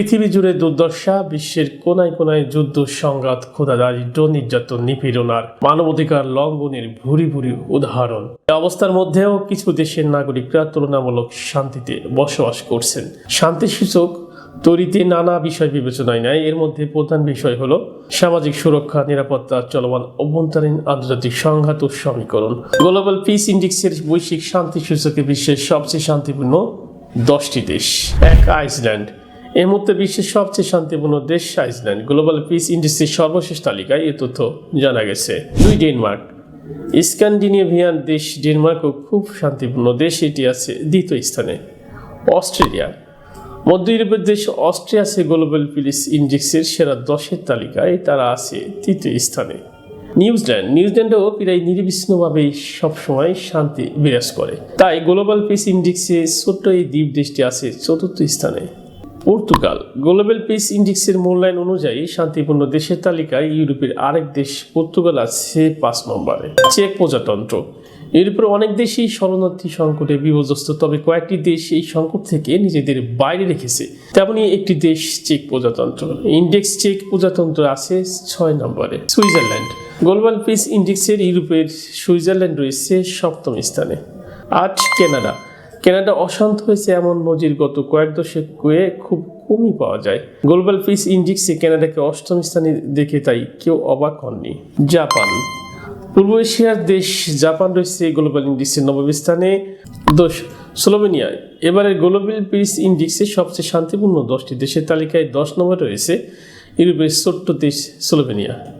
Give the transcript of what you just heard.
পৃথিবী জুড়ে দুর্দশা, বিশ্বের কোনায় কোনায় যুদ্ধ, সংঘাত ক্ষুদাদারিদ্র নির্যাতন নিপীড়ন আর মানবাধিকার লঙ্ঘনের ভুরি ভুরি উদাহরণ। এই অবস্থার মধ্যেও কিছু দেশের নাগরিকরা তুলনামূলক শান্তিতে বসবাস করছেন। শান্তি সূচক তৈরিতে নানা বিষয় বিবেচনায় নেয়। এর মধ্যে প্রধান বিষয় হলো সামাজিক সুরক্ষা, নিরাপত্তা, চলমান অভ্যন্তরীণ আন্তর্জাতিক সংঘাত ও সমীকরণ। গ্লোবাল পিস ইন্ডেক্সের বৈশ্বিক শান্তি সূচকে বিশ্বের সবচেয়ে শান্তিপূর্ণ দশটি দেশ। এক আইসল্যান্ড। এর মুহূর্তে বিশ্বের সবচেয়ে শান্তিপূর্ণ দেশ আইসল্যান্ড। গ্লোবাল পিস ইন্ডেক্সের সর্বশেষ তালিকায় এ তথ্য জানা গেছে। দুই ডেনমার্ক। স্ক্যান্ডিনেভিয়ান দেশ ডেনমার্কও খুব শান্তিপূর্ণ দেশ, এটি আছে দ্বিতীয় স্থানে। অস্ট্রেলিয়া। মধ্য ইউরোপের দেশ অস্ট্রিয়া আছে গ্লোবাল পিস ইন্ডেক্সের সেরা দশের তালিকায়, তারা আছে তৃতীয় স্থানে। নিউজিল্যান্ড। নিউজিল্যান্ডও প্রায় নিরবিচ্ছিন্নভাবেই সবসময় শান্তি বিরাজ করে। তাই গ্লোবাল পিস ইন্ডেক্সে ছোট্ট এই দ্বীপ দেশটি আছে চতুর্থ স্থানে। পর্তুগাল গ্লোবাল পিস ইন্ডেক্সের মূল্যায়ন অনুযায়ী শান্তিপূর্ণ দেশের তালিকায় ইউরোপের আরেক দেশ পর্তুগাল আছে পাঁচ নম্বরে। চেক প্রজাতন্ত্র। ইউরোপের অনেক দেশই শরণার্থী সংকটে বিপর্যস্ত, তবে কয়েকটি দেশ এই সংকট থেকে নিজেদের বাইরে রেখেছে। তেমনি একটি দেশ চেক প্রজাতন্ত্র। ইন্ডেক্স চেক প্রজাতন্ত্র আছে ছয় নম্বরে। সুইজারল্যান্ড। গ্লোবাল পিস ইন্ডেক্সের ইউরোপের সুইজারল্যান্ড রয়েছে সপ্তম স্থানে। আট কানাডা। কানাডা অশান্ত হয়েছে এমন নজির গত কয়েক দশকে খুব কমই পাওয়া যায়। গ্লোবাল পিস ইন্ডেক্সে কানাডাকে অষ্টম স্থানে দেখে তাই কেউ অবাক হননি। জাপান। পূর্ব এশিয়ার দেশ জাপান রয়েছে গ্লোবাল ইন্ডেক্সের নবম স্থানে। দোষ, স্লোভেনিয়া। এবারের গ্লোবাল পিস ইন্ডেক্সে সবচেয়ে শান্তিপূর্ণ দশটি দেশের তালিকায় দশ নম্বর রয়েছে। ইউরোপের ছোট্ট দেশ স্লোভেনিয়া।